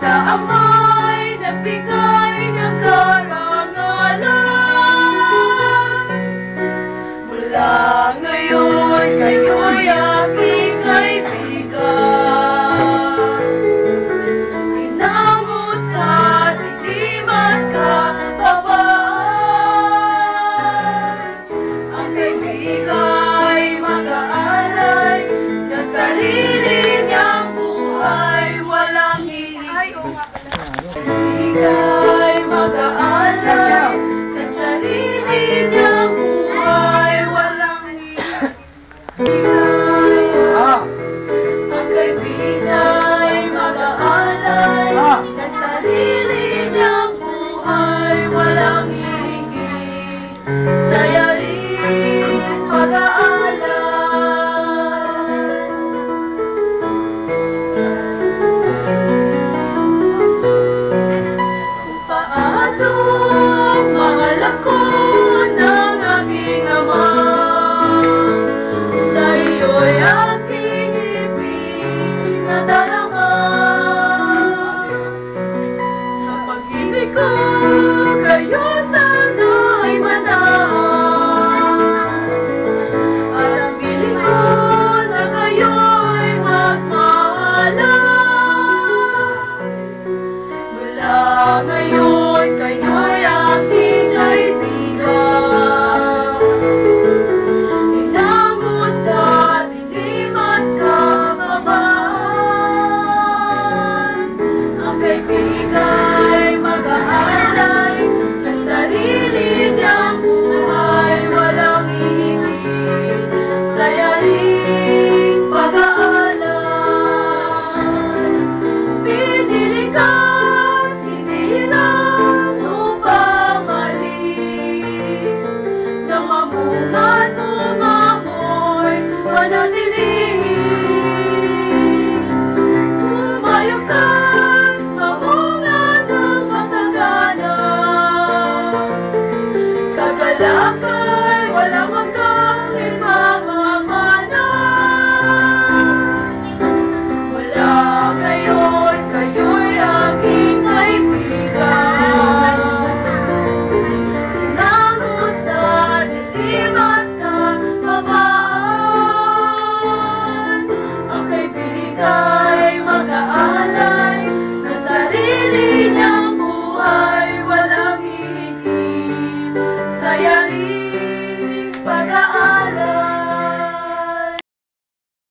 sa amay nagbigay. Hello. sikat, hindi na lupa maliit. Namamungat mong amoy, panatiliin. Tumayo ka, mamunga ng masagana. Kagalakan.